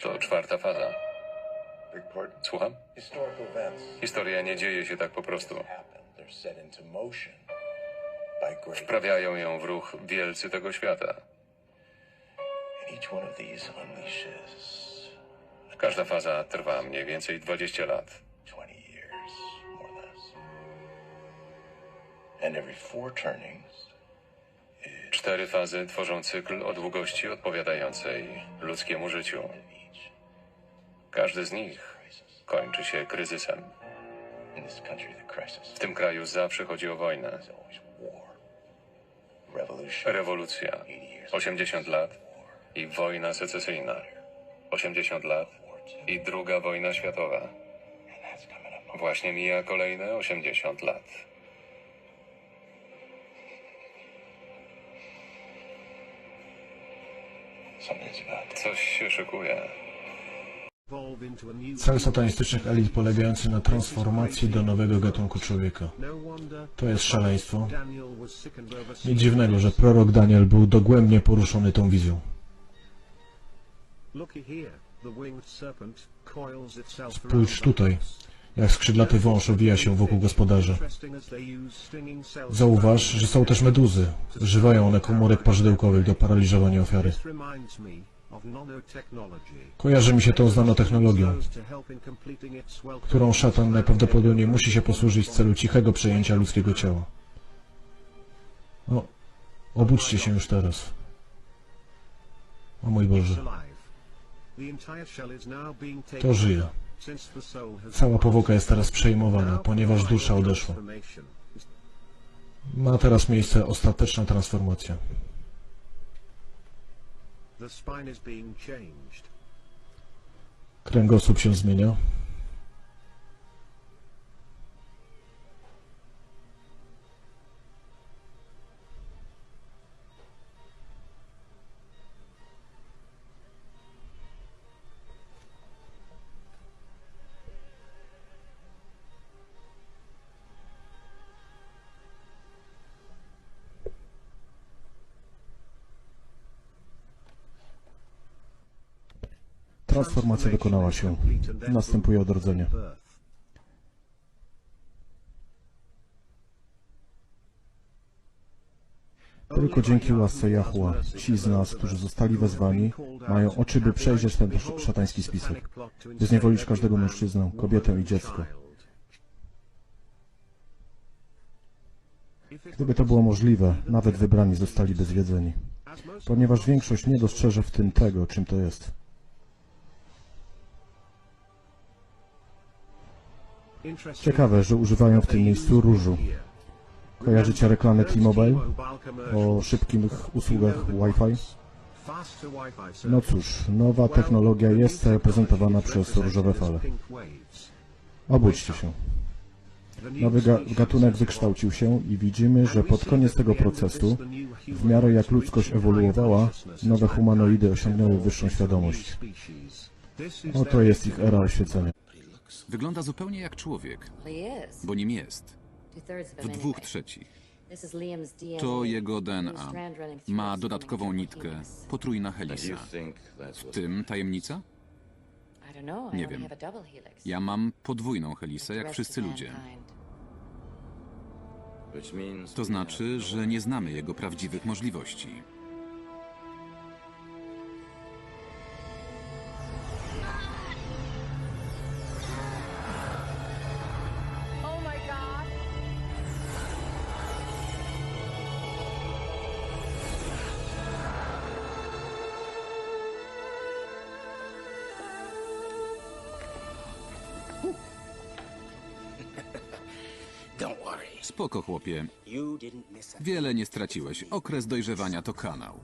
To czwarta faza. Słucham? Historia nie dzieje się tak po prostu. Wprawiają ją w ruch wielcy tego świata. Każda faza trwa mniej więcej 20 lat. 20 years, more or less. And every four turnings Cztery fazy tworzą cykl o długości odpowiadającej ludzkiemu życiu. Każdy z nich kończy się kryzysem. W tym kraju zawsze chodzi o wojnę. Rewolucja. 80 years. 80 lat i wojna secesyjna. 80 lat i druga wojna światowa. Właśnie mija kolejne 80 lat. Coś się szykuje. Cel satanistycznych elit polegający na transformacji do nowego gatunku człowieka. To jest szaleństwo. Nic dziwnego, że prorok Daniel był dogłębnie poruszony tą wizją. Spójrz tutaj, jak skrzydlaty wąż owija się wokół gospodarza. Zauważ, że są też meduzy. Używają one komórek parzydełkowych do paraliżowania ofiary. Kojarzy mi się to z nanotechnologią, którą szatan najprawdopodobniej musi się posłużyć w celu cichego przejęcia ludzkiego ciała. O, obudźcie się już teraz. O mój Boże, to żyje. Cała powłoka jest teraz przejmowana, ponieważ dusza odeszła. Ma teraz miejsce ostateczna transformacja. Kręgosłup się zmienia. Transformacja dokonała się. Następuje odrodzenie. Tylko dzięki łasce Jahua ci z nas, którzy zostali wezwani, mają oczy, by przejrzeć ten sz- szatański spisek, by zniewolić każdego mężczyznę, kobietę i dziecko. Gdyby to było możliwe, nawet wybrani zostaliby zwiedzeni, ponieważ większość nie dostrzeże w tym tego, czym to jest. Ciekawe, że używają w tym miejscu różu. Kojarzycie reklamy T-Mobile o szybkich usługach Wi-Fi? No cóż, nowa technologia jest reprezentowana przez różowe fale. Obudźcie się. Nowy ga gatunek wykształcił się i widzimy, że pod koniec tego procesu, w miarę jak ludzkość ewoluowała, nowe humanoidy osiągnęły wyższą świadomość. Oto jest ich era oświecenia. Wygląda zupełnie jak człowiek, bo nim jest. W dwóch trzecich. To jego DNA. Ma dodatkową nitkę, helix. potrójna helisa. W tym tajemnica? Nie wiem. Ja mam podwójną helisę, jak wszyscy ludzie. To znaczy, że nie znamy jego prawdziwych możliwości. Spoko, chłopie. Wiele nie straciłeś. Okres dojrzewania to kanał.